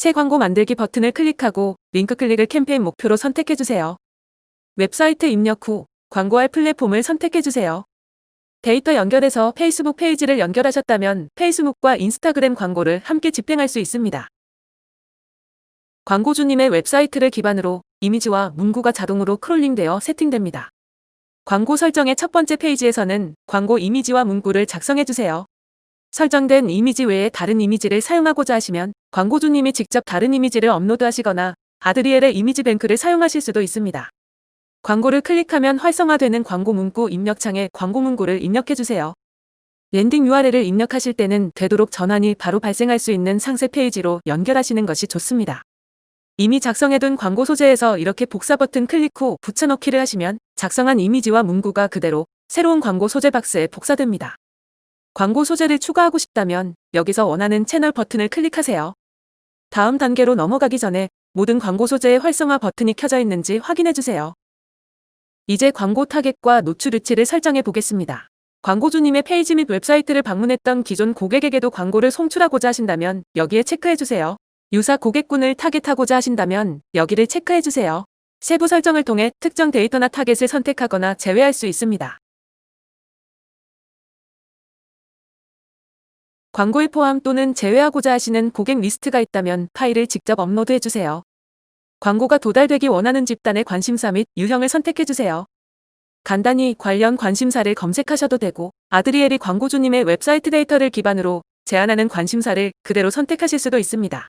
새 광고 만들기 버튼을 클릭하고 링크 클릭을 캠페인 목표로 선택해주세요. 웹사이트 입력 후 광고할 플랫폼을 선택해주세요. 데이터 연결해서 페이스북 페이지를 연결하셨다면 페이스북과 인스타그램 광고를 함께 집행할 수 있습니다. 광고주님의 웹사이트를 기반으로 이미지와 문구가 자동으로 크롤링되어 세팅됩니다. 광고 설정의 첫 번째 페이지에서는 광고 이미지와 문구를 작성해주세요. 설정된 이미지 외에 다른 이미지를 사용하고자 하시면 광고주님이 직접 다른 이미지를 업로드하시거나 아드리엘의 이미지 뱅크를 사용하실 수도 있습니다. 광고를 클릭하면 활성화되는 광고 문구 입력창에 광고 문구를 입력해주세요. 랜딩 URL을 입력하실 때는 되도록 전환이 바로 발생할 수 있는 상세 페이지로 연결하시는 것이 좋습니다. 이미 작성해둔 광고 소재에서 이렇게 복사 버튼 클릭 후 붙여넣기를 하시면 작성한 이미지와 문구가 그대로 새로운 광고 소재 박스에 복사됩니다. 광고 소재를 추가하고 싶다면 여기서 원하는 채널 버튼을 클릭하세요. 다음 단계로 넘어가기 전에 모든 광고 소재의 활성화 버튼이 켜져 있는지 확인해 주세요. 이제 광고 타겟과 노출 위치를 설정해 보겠습니다. 광고주님의 페이지 및 웹사이트를 방문했던 기존 고객에게도 광고를 송출하고자 하신다면 여기에 체크해 주세요. 유사 고객군을 타겟하고자 하신다면 여기를 체크해 주세요. 세부 설정을 통해 특정 데이터나 타겟을 선택하거나 제외할 수 있습니다. 광고에 포함 또는 제외하고자 하시는 고객 리스트가 있다면 파일을 직접 업로드해 주세요. 광고가 도달되기 원하는 집단의 관심사 및 유형을 선택해 주세요. 간단히 관련 관심사를 검색하셔도 되고 아드리엘이 광고주님의 웹사이트 데이터를 기반으로 제안하는 관심사를 그대로 선택하실 수도 있습니다.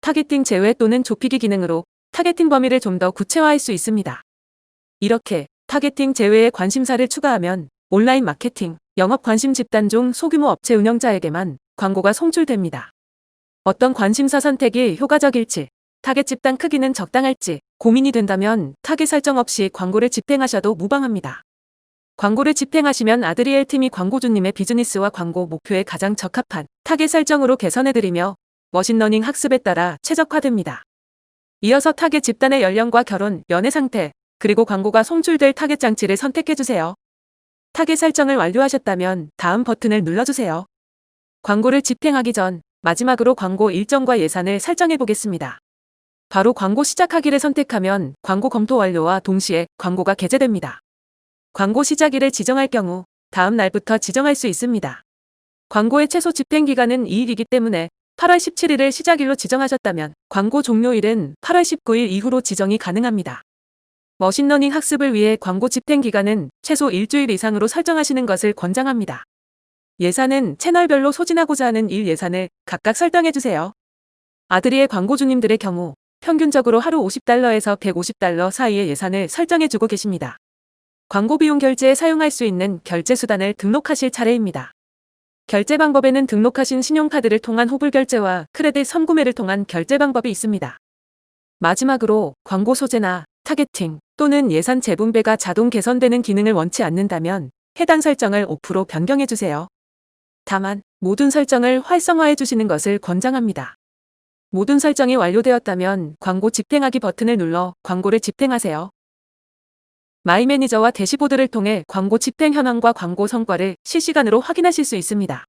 타겟팅 제외 또는 좁히기 기능으로 타겟팅 범위를 좀 더 구체화할 수 있습니다. 이렇게 타겟팅 제외의 관심사를 추가하면 온라인 마케팅, 영업 관심 집단 중 소규모 업체 운영자에게만 광고가 송출됩니다. 어떤 관심사 선택이 효과적일지, 타겟 집단 크기는 적당할지 고민이 된다면 타겟 설정 없이 광고를 집행하셔도 무방합니다. 광고를 집행하시면 아드리엘 팀이 광고주님의 비즈니스와 광고 목표에 가장 적합한 타겟 설정으로 개선해드리며 머신러닝 학습에 따라 최적화됩니다. 이어서 타겟 집단의 연령과 결혼, 연애 상태, 그리고 광고가 송출될 타겟 장치를 선택해주세요. 타겟 설정을 완료하셨다면 다음 버튼을 눌러주세요. 광고를 집행하기 전 마지막으로 광고 일정과 예산을 설정해 보겠습니다. 바로 광고 시작하기를 선택하면 광고 검토 완료와 동시에 광고가 게재됩니다. 광고 시작일을 지정할 경우 다음 날부터 지정할 수 있습니다. 광고의 최소 집행 기간은 2일이기 때문에 8월 17일을 시작일로 지정하셨다면 광고 종료일은 8월 19일 이후로 지정이 가능합니다. 머신러닝 학습을 위해 광고 집행 기간은 최소 일주일 이상으로 설정하시는 것을 권장합니다. 예산은 채널별로 소진하고자 하는 일 예산을 각각 설정해주세요. 아드리의 광고주님들의 경우 평균적으로 하루 50달러에서 150달러 사이의 예산을 설정해주고 계십니다. 광고 비용 결제에 사용할 수 있는 결제 수단을 등록하실 차례입니다. 결제 방법에는 등록하신 신용카드를 통한 호불 결제와 크레딧 선구매를 통한 결제 방법이 있습니다. 마지막으로 광고 소재나 타겟팅 또는 예산 재분배가 자동 개선되는 기능을 원치 않는다면 해당 설정을 5% 변경해 주세요. 다만 모든 설정을 활성화해 주시는 것을 권장합니다. 모든 설정이 완료되었다면 광고 집행하기 버튼을 눌러 광고를 집행하세요. 마이 매니저와 대시보드를 통해 광고 집행 현황과 광고 성과를 실시간으로 확인하실 수 있습니다.